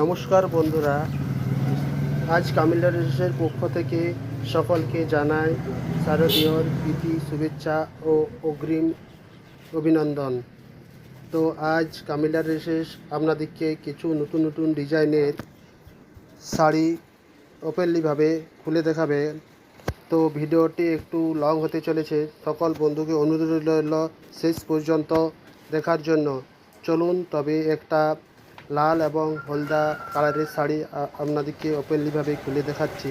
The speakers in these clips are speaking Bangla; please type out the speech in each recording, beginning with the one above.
নমস্কার বন্ধুরা। আজ কামিলা রেসের পক্ষ থেকে সকলকে জানাই শারদীয়র প্রীতি, শুভেচ্ছা ও অগ্রিম অভিনন্দন। তো আজ কামিলা রেসেস আপনাদেরকে কিছু নতুন নতুন ডিজাইনের শাড়ি ওপেনলিভাবে খুলে দেখাবে। তো ভিডিওটি একটু লং হতে চলেছে। সকল বন্ধুকে অনুরোধ রইল শেষ পর্যন্ত দেখার জন্য। চলুন তবে একটা লাল এবং হলদা কালারের শাড়ি আপনাদেরকে ওপেনলিভাবে খুলে দেখাচ্ছি।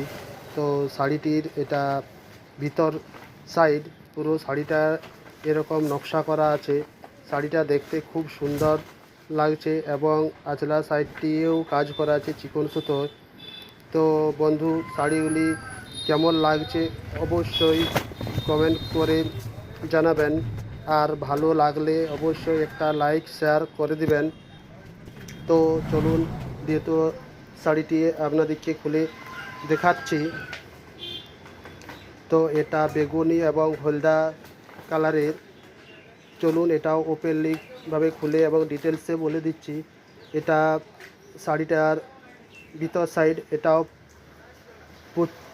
তো শাড়িটির এটা ভিতর সাইড পুরো শাড়িটা এরকম নকশা করা আছে। শাড়িটা দেখতে খুব সুন্দর লাগছে এবং আচলা সাইডটিও কাজ করা আছে চিকন সুতোর। তো বন্ধু, শাড়িগুলি কেমন লাগছে অবশ্যই কমেন্ট করে জানাবেন। আর ভালো লাগলে অবশ্যই একটা লাইক শেয়ার করে দিবেন। তো চলুন, যেহেতু শাড়িটি আপনাদেরকে খুলে দেখাচ্ছি। তো এটা বেগুনি এবং হলদা কালারের। চলুন, এটাও ওপেনলিভাবে খুলে এবং ডিটেলসে বলে দিচ্ছি। এটা শাড়িটার ভিতর সাইড এটাও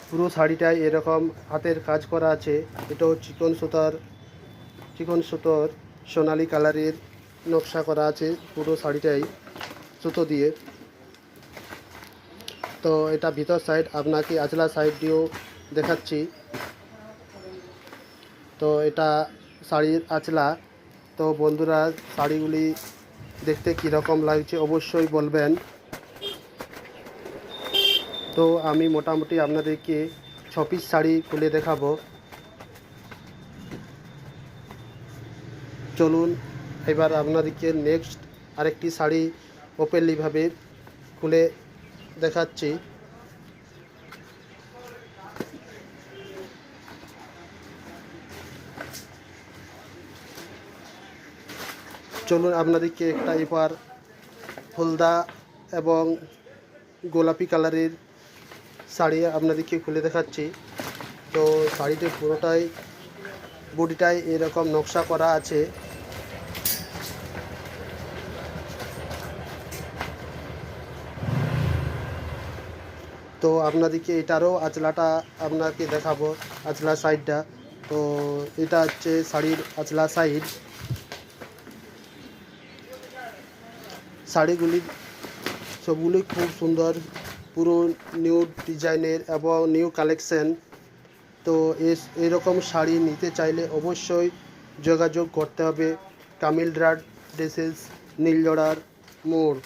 পুরো শাড়িটায় এরকম হাতের কাজ করা আছে। এটাও চিকন সুতার, চিকন সুতোর সোনালি কালারের নকশা করা আছে পুরো শাড়িটাই। সুতো দিয়ে। তো এটা ভিতর সাইড আপনাকে আচলা সাইড দিয়েও দেখাচ্ছি। তো এটা শাড়ির আচলা। তো বন্ধুরা, শাড়িগুলি দেখতে কীরকম লাগছে অবশ্যই বলবেন। তো আমি মোটামুটি আপনাদেরকে ছ পিস শাড়ি খুলে দেখাবো। চলুন, এবার আপনাদেরকে নেক্সট আরেকটি শাড়ি ওপেনলিভাবে খুলে দেখাচ্ছি। চলুন আপনাদেরকে একটা এবার হলদা এবং গোলাপি কালারের শাড়ি আপনাদেরকে খুলে দেখাচ্ছি। তো শাড়িটি পুরোটাই বডিটায় এরকম নকশা করা আছে। তো আপনাদেরকে এটারও আঁচলাটা আপনাকে দেখাবো, আঁচলা সাইডটা। তো এটা হচ্ছে শাড়ির আঁচলা সাইড। শাড়িগুলি সবগুলি খুব সুন্দর, পুরো নিউ ডিজাইনের এবং নিউ কালেকশন। তো এরকম শাড়ি নিতে চাইলে অবশ্যই যোগাযোগ করতে হবে। কামিলড্রাড ড্রেসেস, নীলজোড়ার মোড়।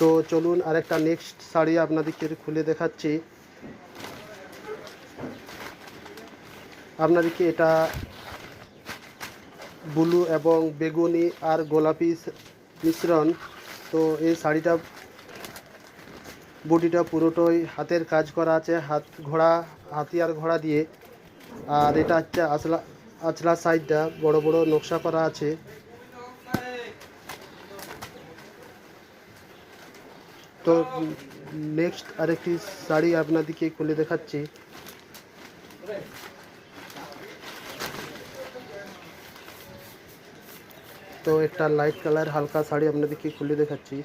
তো চলুন আরেকটা নেক্সট শাড়ি আপনাদেরকে খুলে দেখাচ্ছি। আপনাদেরকে এটা ব্লু এবং বেগুনি আর গোলাপি মিশ্রণ। তো এই শাড়িটা বডিটা পুরোটাই হাতের কাজ করা আছে, হাত ঘোড়া, হাতিয়ার ঘোড়া দিয়ে। আর এটা হচ্ছে আসলা আচলা সাইডটা বড় বড় নকশা করা আছে। তো নেক্সট আরেকটি শাড়ি আপনাদেরকে খুলে দেখাচ্ছি। তো একটা লাইট কালার হালকা শাড়ি আপনাদেরকে খুলে দেখাচ্ছি।